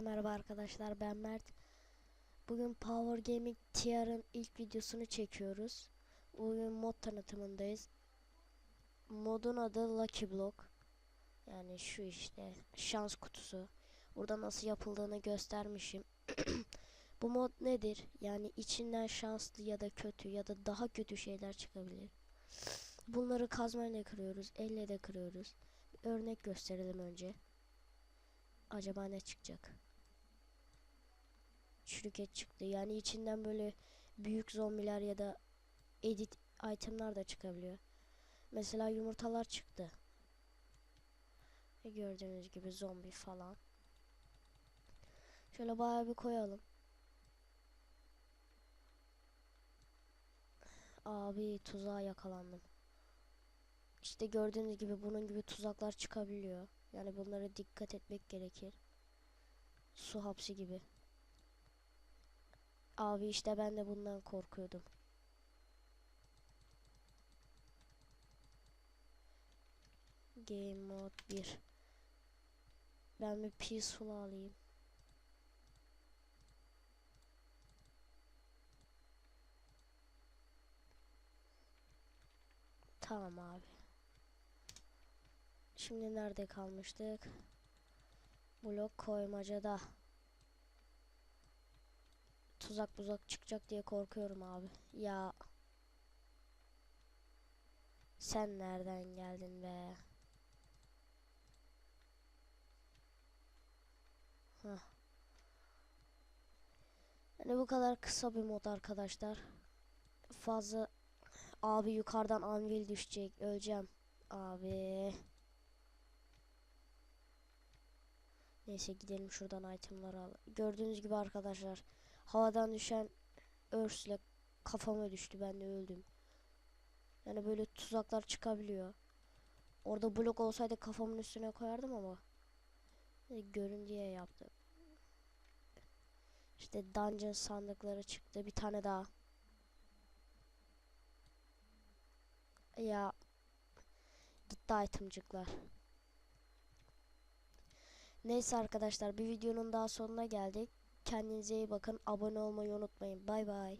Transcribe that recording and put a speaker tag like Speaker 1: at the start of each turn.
Speaker 1: Merhaba arkadaşlar ben Mert. Bugün Power Gaming TR'ın ilk videosunu çekiyoruz. Bugün mod tanıtımındayız. Modun adı Lucky Block. Yani şu işte şans kutusu. Burada nasıl yapıldığını göstermişim. Bu mod nedir? Yani içinden şanslı ya da kötü ya da daha kötü şeyler çıkabilir. Bunları kazmayla kırıyoruz, elle de kırıyoruz. Örnek gösterelim önce. Acaba ne çıkacak? Çürüket çıktı. Yani içinden böyle büyük zombiler ya da edit itemlar da çıkabiliyor. Mesela yumurtalar çıktı. Ve gördüğünüz gibi zombi falan. Şöyle bayağı bir koyalım. Abi tuzağa yakalandım. İşte gördüğünüz gibi bunun gibi tuzaklar çıkabiliyor. Yani bunlara dikkat etmek gerekir. Su hapsi gibi. Abi işte ben de bundan korkuyordum. Game mode 1. Ben bir peaceful alayım. Tamam abi. Şimdi nerede kalmıştık? Blok koymacada. Tuzak buzak çıkacak diye korkuyorum abi. Ya. Sen nereden geldin be? Hah. Yani bu kadar kısa bir mod arkadaşlar. Fazla abi yukarıdan anvil düşecek. Öleceğim. Abi. Neyse gidelim şuradan itemları al. Gördüğünüz gibi arkadaşlar havadan düşen örsle kafama düştü ben de öldüm. Yani böyle tuzaklar çıkabiliyor. Orada blok olsaydı kafamın üstüne koyardım ama e, görün diye yaptım. İşte dungeon sandıkları çıktı. Bir tane daha. Ya gitti itemcıklar. Neyse arkadaşlar bir videonun daha sonuna geldik. Kendinize iyi bakın. Abone olmayı unutmayın. Bay bay.